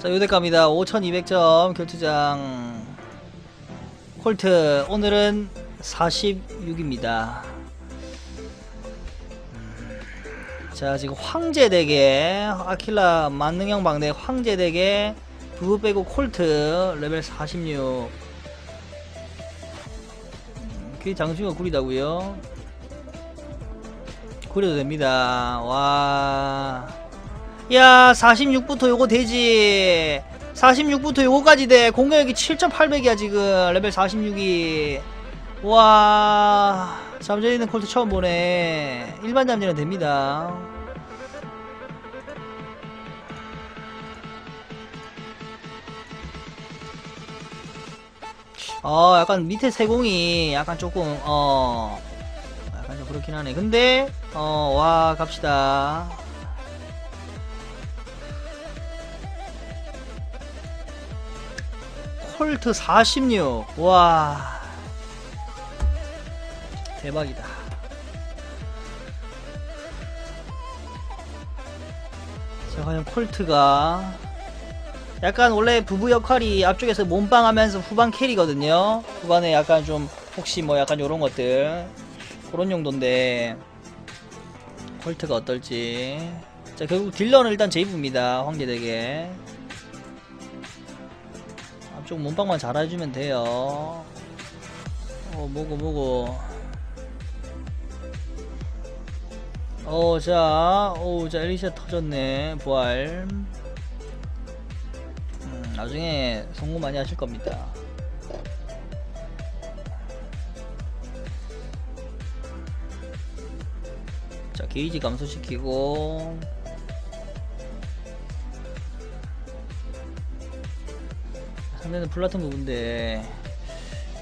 자 요대 갑니다. 5200점 결투장. 콜트 오늘은 46입니다. 자 지금 황제대게 아킬라 만능형 방대 황제대게 부부 빼고 콜트 레벨 46그 장수가 구리다고요? 구려도 됩니다. 와 야, 46부터 요거 되지. 46부터 요거까지 돼. 공격력이 7,800이야, 지금. 레벨 46이. 와, 잠재 있는 콜트 처음 보네. 일반 잠재는 됩니다. 어, 약간 밑에 세공이 약간 조금, 어, 약간 좀 그렇긴 하네. 근데, 어, 와, 갑시다. 콜트 46. 와. 대박이다. 자, 과연 콜트가 약간 원래 부부 역할이 앞쪽에서 몸빵 하면서 후방 캐리거든요. 후반에 약간 좀 혹시 뭐 약간 요런 것들 그런 용도인데 콜트가 어떨지. 자, 결국 딜러는 일단 제이브입니다. 황제되게. 좀 몸빵만 잘해주면 돼요. 어, 뭐고, 뭐고. 어, 자, 오, 자, 엘리샤 터졌네. 부활. 음, 나중에 성공 많이 하실 겁니다. 자, 게이지 감소시키고. 상대는 플라톤 부분인데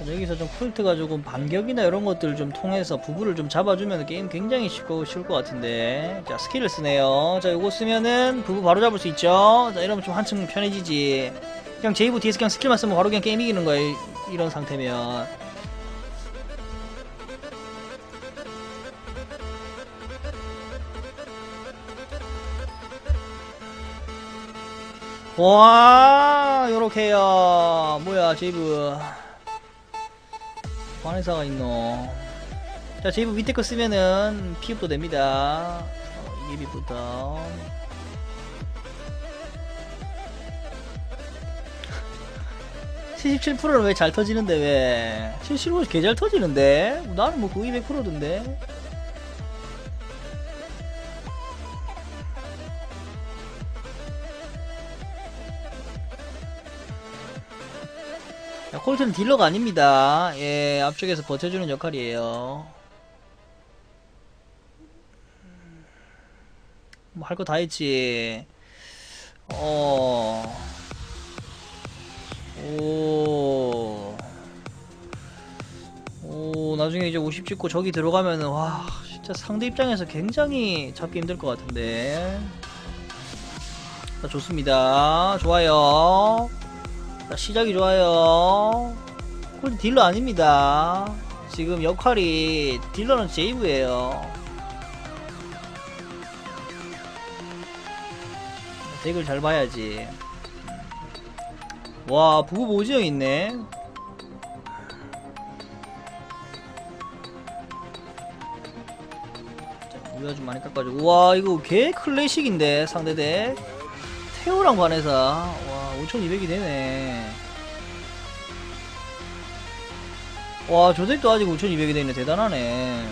여기서 좀 콜트가 조금 반격이나 이런 것들 좀 통해서 부부를 좀 잡아주면 게임 굉장히 쉽고 쉬울 것 같은데. 자 스킬을 쓰네요. 자 요거 쓰면은 부부 바로 잡을 수 있죠? 자 이러면 좀 한층 편해지지. 그냥 제이브 뒤에서 그냥 스킬만 쓰면 바로 그냥 게임 이기는 이- 이런 상태면 와 요렇게요. 뭐야 제이브. 관회사가 있노? 자 제이브 밑에 거 쓰면은 피업도 됩니다. 어, 이기비부터 (77%는) 왜 잘 터지는데 왜? (77% 개잘 터지는데? 나는 뭐 거의 (100%던데) 콜트는 딜러가 아닙니다. 예, 앞쪽에서 버텨주는 역할이에요. 뭐 할 거 다 했지. 어. 오. 오, 나중에 이제 50 찍고 저기 들어가면은, 와, 진짜 상대 입장에서 굉장히 잡기 힘들 것 같은데. 자, 좋습니다. 좋아요. 자, 시작이 좋아요. 콜 딜러 아닙니다. 지금 역할이 딜러는 제이브예요. 덱을 잘 봐야지. 와, 부부 모지형 있네. 자, 우리가 좀 많이 깎아주고. 와, 이거 개 클래식인데, 상대 덱. 태우랑 관해서. 와, 5200이 되네. 와, 저 덱도 아직 5200이 되네. 대단하네.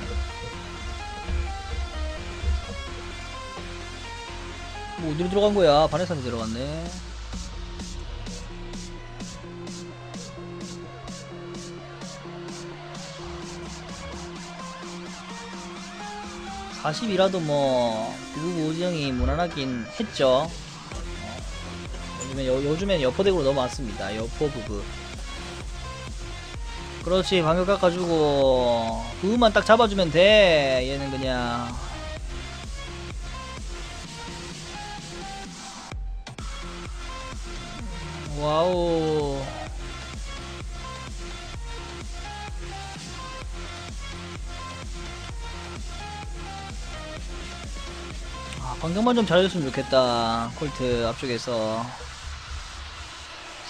뭐, 어디로 들어간 거야? 바네산에 들어갔네. (40) 이라도 뭐 부부 오지영이 무난하긴 했죠 요즘에 요, 요즘엔 여포덱으로 넘어왔습니다. 여포 부부. 그렇지 방역 깎아주고 부부만 딱 잡아주면 돼. 얘는 그냥 와우. 아, 방금만 좀 잘해줬으면 좋겠다. 콜트 앞쪽에서.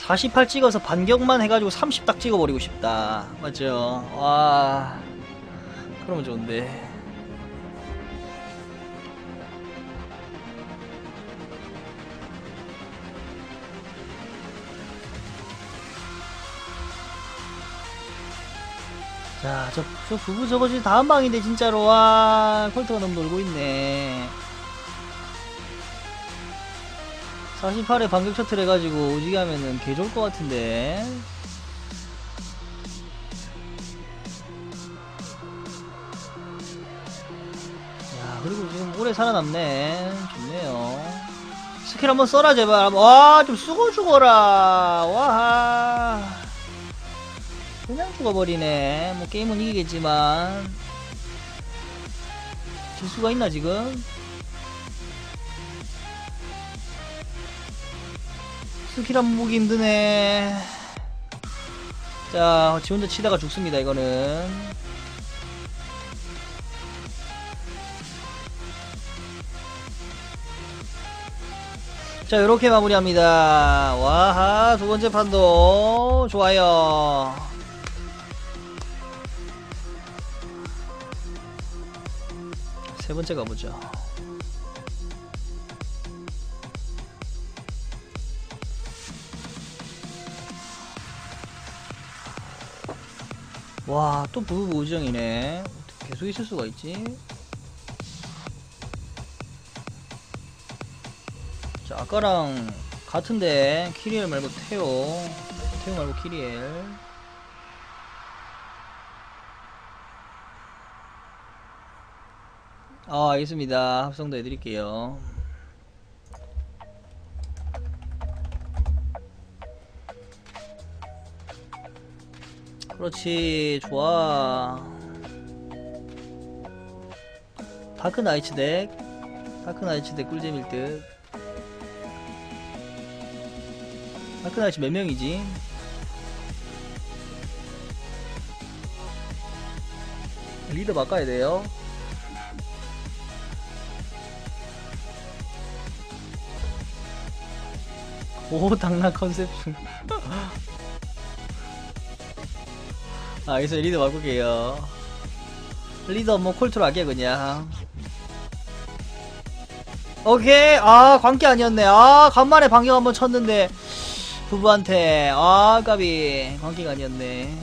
48 찍어서 반격만 해가지고 30 딱 찍어버리고 싶다. 맞죠? 와. 그러면 좋은데. 자, 저, 저 부부 저거 지금 다음 방인데, 진짜로. 와, 콜트가 너무 놀고 있네. 48에 반격 셔틀 해가지고 오지게 하면은 개 좋을 것 같은데. 야, 그리고 지금 오래 살아남네. 좋네요. 스킬 한번 써라, 제발. 와, 좀 쓰고 죽어라. 와. 그냥 죽어버리네. 뭐 게임은 이기겠지만 질 수가 있나 지금? 스킬 한번 보기 힘드네. 자, 지 혼자 치다가 죽습니다. 이거는. 자, 이렇게 마무리합니다. 와하, 두 번째 판도 좋아요. 세 번째 가보죠. 와, 또 부부 우정이네. 어떻게 계속 있을 수가 있지? 자, 아까랑 같은데, 키리엘 말고 테오. 테오 말고 키리엘. 아, 알겠습니다. 합성도 해드릴게요. 그렇지, 좋아. 다크 나이츠 덱. 다크 나이츠 덱 꿀잼일 듯. 다크 나이츠 몇 명이지? 리더 바꿔야 돼요. 오 당나 컨셉충 아 여기서 리더 바꿀게요. 리더 뭐 콜트로 할게 그냥. 오케이. 아 관계 아니었네. 아 간만에 반격 한번 쳤는데 부부한테. 아 까비. 관계가 아니었네.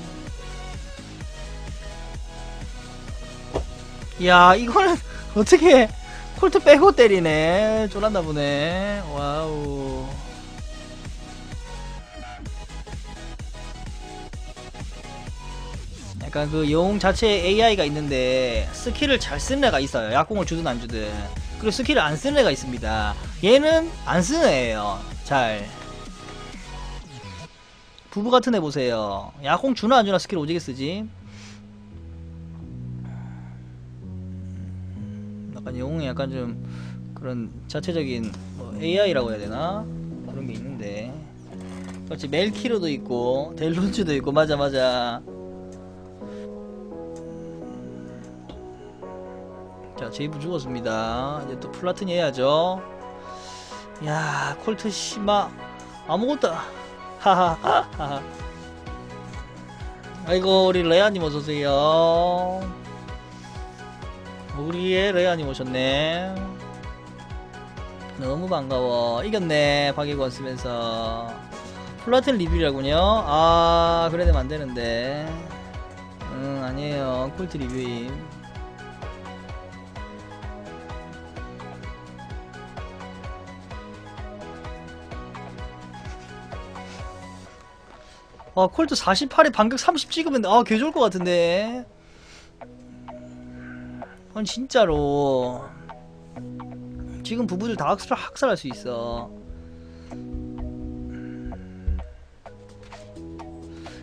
야 이거는 어떻게 콜트 빼고 때리네. 쫄았나 보네. 와우 약간 그 영웅 자체에 AI가 있는데 스킬을 잘 쓰는 애가 있어요. 약공을 주든 안 주든. 그리고 스킬을 안 쓰는 애가 있습니다. 얘는 안 쓰는 애예요. 잘. 부부 같은 애 보세요. 약공 주나 안 주나 스킬 오지게 쓰지. 약간 영웅이 약간 좀 그런 자체적인 뭐 AI라고 해야 되나? 그런 게 있는데. 그렇지 멜키로도 있고 델론즈도 있고 맞아 맞아. 자, 제이브 죽었습니다. 이제 또 플라튼 해야죠. 야, 콜트 씨마 아무것도 하하하하. 아이고 우리 레아님 어서오세요. 우리의 레아님 오셨네. 너무 반가워. 이겼네. 박예권 쓰면서. 플라튼 리뷰라군요. 아, 그래 되면 안 되는데. 응, 아니에요. 콜트 리뷰임. 아 콜트 48에 반격 30 찍으면 아 개좋을 것 같은데. 아니 진짜로. 지금 부부들 다 학살, 학살할 수 있어.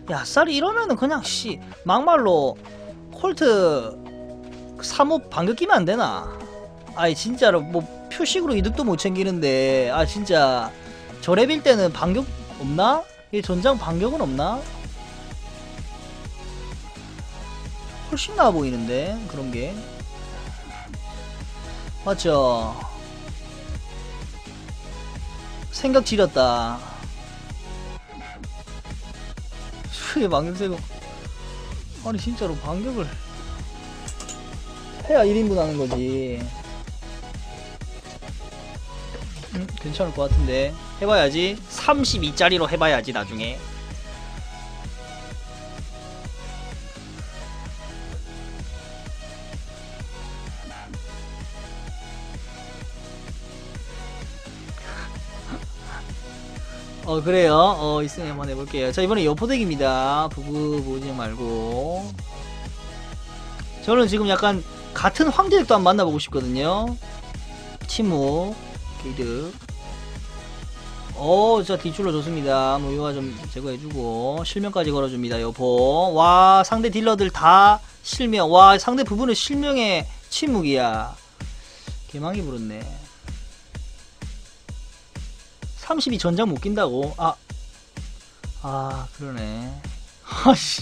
야 쌀이 이러면은 그냥 씨 막말로 콜트 3호 반격 끼면 안 되나? 아니 진짜로 뭐 표식으로 이득도 못 챙기는데. 아 진짜. 저 랩일 때는 반격 없나? 이 전장 반격은 없나? 훨씬 나아 보이는데 그런 게. 맞죠? 생각 지렸다. 크게 반격 세고. 아니 진짜로 반격을 해야 1인분 하는 거지. 음, 괜찮을 것 같은데 해봐야지. 32짜리로 해봐야지 나중에. 어 그래요? 어 있으니 한번 해볼게요. 자 이번에 여포덱입니다. 부부 보지 말고. 저는 지금 약간 같은 황제덱도 한번 만나보고 싶거든요. 침묵 게이드 어, 진짜 뒷줄로 좋습니다. 무효화 좀 제거해주고, 실명까지 걸어줍니다, 여포. 와, 상대 딜러들 다 실명. 와, 상대 부분은 실명의 침묵이야. 개망이 부르네. 32 전장 못 낀다고? 아, 아, 그러네. 아씨.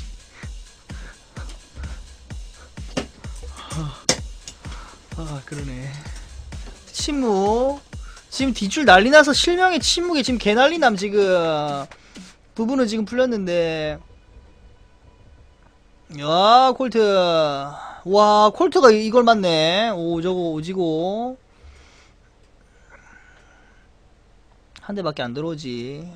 아, 그러네. 침묵. 지금 뒷줄 난리 나서 실명의 침묵에 지금 개 난리 남 지금. 부분은 지금 풀렸는데. 야 콜트. 와 콜트가 이걸 맞네. 오 저거 오지고. 한 대밖에 안 들어오지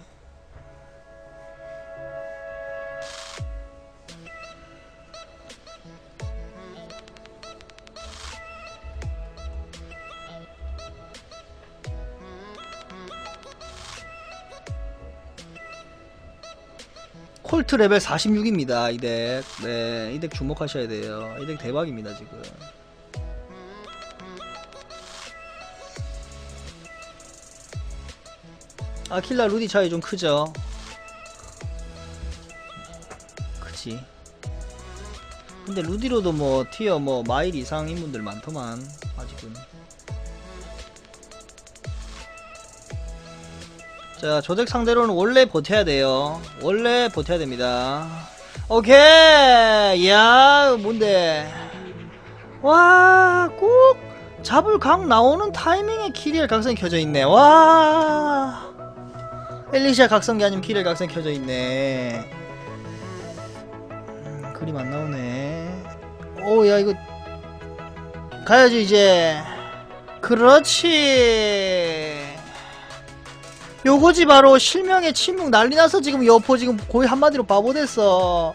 콜트 레벨 46입니다 이 덱. 네 이 덱 주목하셔야 돼요. 이 덱 대박입니다 지금. 아킬라 루디 차이 좀 크죠? 그치 근데 루디로도 뭐 티어 뭐 마일 이상 인 분들 많더만 아직은 자, 조덱 상대로는 원래 버텨야 돼요. 원래 버텨야 됩니다. 오케이! 야, 뭔데? 와, 꼭 잡을 각 나오는 타이밍에 키리엘 각성이 켜져 있네. 와! 엘리시아 각성기 아니면 키리엘 각성이 켜져 있네. 음, 그림 안 나오네. 오, 야, 이거. 가야지, 이제. 그렇지. 요거지 바로 실명의 침묵 난리 나서 지금 여포 지금 거의 한마디로 바보 됐어.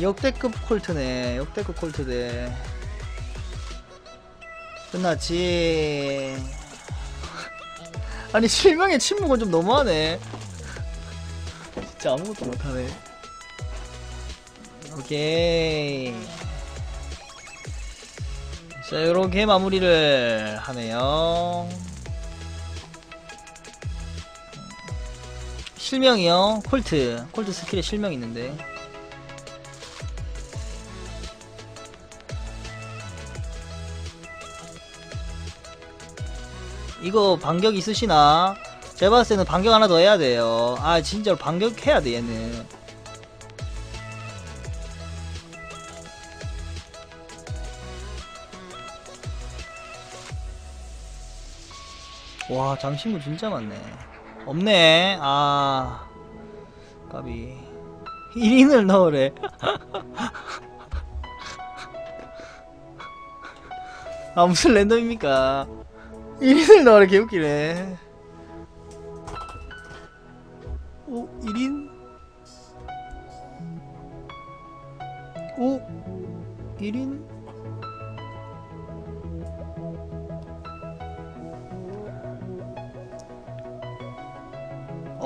역대급 콜트네. 역대급 콜트네. 끝났지. 아니 실명의 침묵은 좀 너무하네. 진짜 아무것도 못하네. 오케이. 자, 이렇게 마무리를 하네요. 실명이요. 콜트. 콜트 스킬에 실명 있는데. 이거 반격 있으시나? 제가 봤을 때는 반격 하나 더 해야 돼요. 아, 진짜로 반격해야 돼, 얘는. 와 장신구 진짜 많네. 없네. 아 까비. 1인을 넣으래. 아 무슨 랜덤입니까? 1인을 넣으래. 개웃기네. 오 1인? 오 1인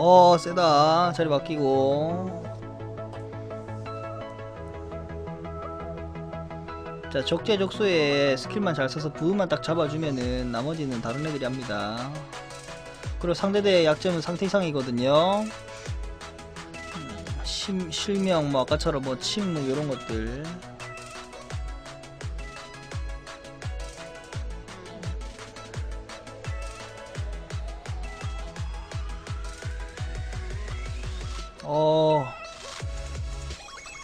어 세다. 자리 바뀌고. 자 적재적소에 스킬만 잘 써서 부음만 딱 잡아주면은 나머지는 다른 애들이 합니다. 그리고 상대대의 약점은 상태 이상이거든요. 음, 심, 실명 뭐 아까처럼 뭐 침묵 이런 것들 어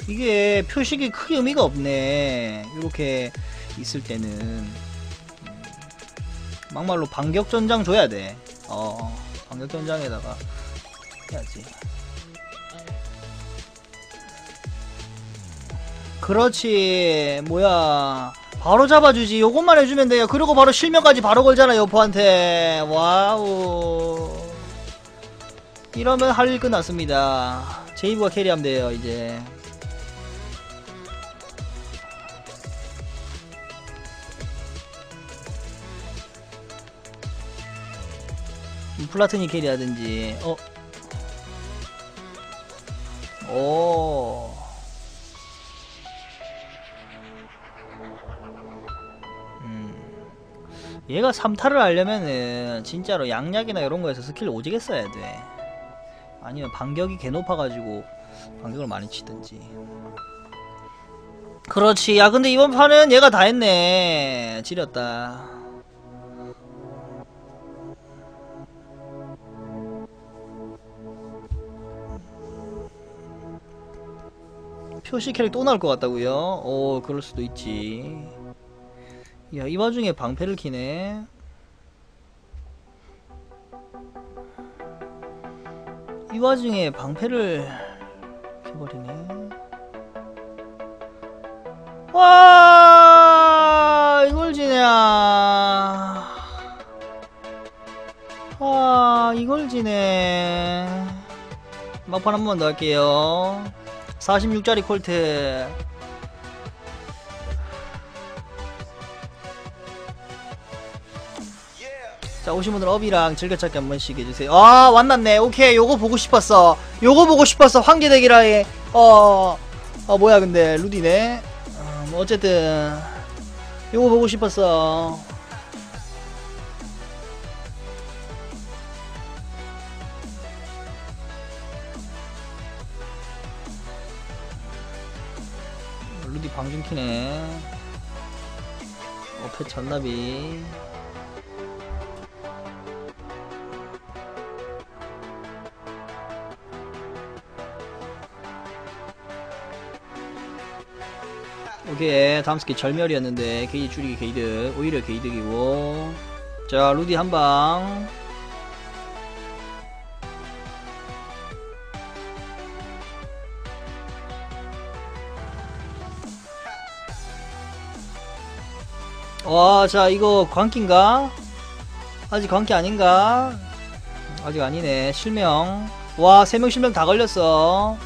이게 표식이 크게 의미가 없네. 이렇게 있을 때는. 막말로 반격전장 줘야 돼어 반격전장에다가 해야지. 그렇지. 뭐야. 바로 잡아주지. 요것만 해주면 돼요. 그리고 바로 실명까지 바로 걸잖아 여포한테. 와우 이러면 할 일 끝났습니다. 제이브가 캐리하면 돼요 이제. 플라튼이 캐리하든지. 어? 오. 음. 얘가 3타를 하려면은 진짜로 양약이나 이런 거에서 스킬 오지게 써야 돼 아니면 반격이 개 높아가지고 반격을 많이 치든지. 그렇지. 야 근데 이번 판은 얘가 다 했네. 지렸다. 표시 캐릭 또 나올 것 같다고요? 오 그럴 수도 있지. 야 이 와중에 방패를 키네 와중에 방패를 켜버리네. 와 이걸 지냐 와 이걸 지네 막판 한 번 더 할게요. 46짜리 콜트 자 오신 분들 업이랑 즐겨찾기 한 번씩 해주세요. 아 완났네. 오케이. 요거 보고 싶었어. 요거 보고 싶었어. 황제대기라의 어... 어 뭐야 근데. 루디네. 어, 뭐 어쨌든. 요거 보고 싶었어. 루디 방좀 키네. 어패 전나비 오케이 다음 스킬 절멸이었는데 게이지 줄이기 게이드 오히려 게이득이고 자 루디 한방 와, 자, 이거 광기인가? 아직 광기 아닌가? 아직 아니네. 실명. 와, 세명 실명 다 걸렸어.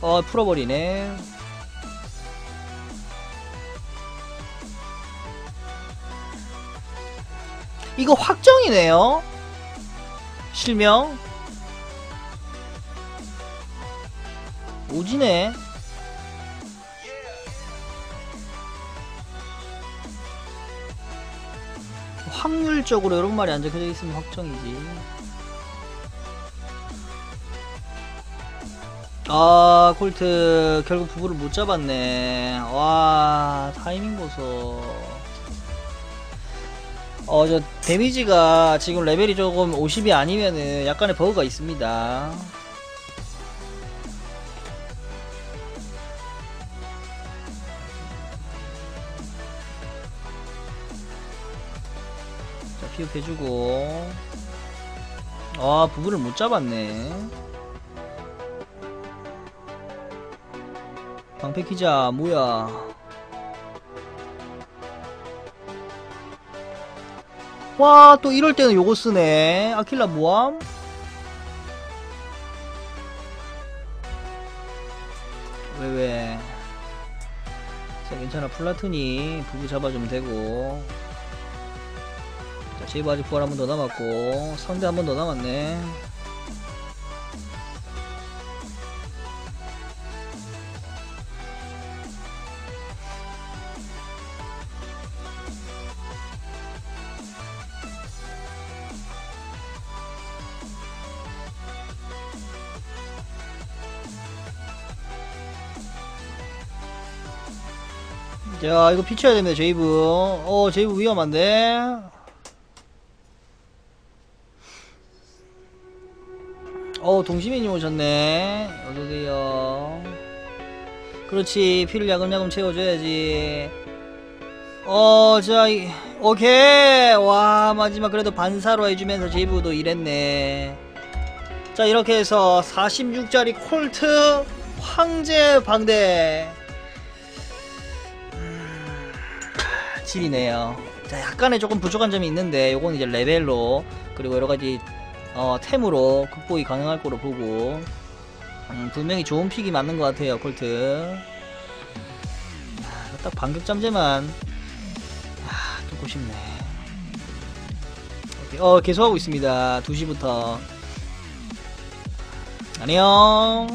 어, 풀어버리네. 이거 확정이네요. 실명. 오지네. 확률적으로 이런 말이 안 적혀져 있으면 확정이지. 아, 콜트 결국 부부를 못 잡았네. 와, 타이밍 보소. 어, 저 데미지가 지금 레벨이 조금 50이 아니면은 약간의 버그가 있습니다. 자, 피업해주고. 아, 부부를 못 잡았네. 방패 키자, 뭐야. 와, 또 이럴 때는 요거 쓰네. 아킬라 모함? 왜, 왜. 자, 괜찮아. 플라튼이 부부 잡아주면 되고. 자, 제이브 아직 부활 한 번 더 남았고. 상대 한 번 더 남았네. 자 이거 피쳐야 됩니다 제이브. 어 제이브 위험한데? 어 동시민님 오셨네. 어서오세요. 그렇지 피를 야금야금 채워줘야지. 어자 오케이. 와 마지막 그래도 반사로 해주면서 제이브도 일했네. 자 이렇게 해서 46짜리 콜트 황제 방대 질이네요. 자 약간의 조금 부족한 점이 있는데 요건 이제 레벨로 그리고 여러가지 어, 템으로 극복이 가능할 거로 보고. 음, 분명히 좋은 픽이 맞는 것 같아요 콜트. 아, 딱 반격 잠재만. 아, 뚫고 싶네. 어 계속하고 있습니다. 2시부터. 안녕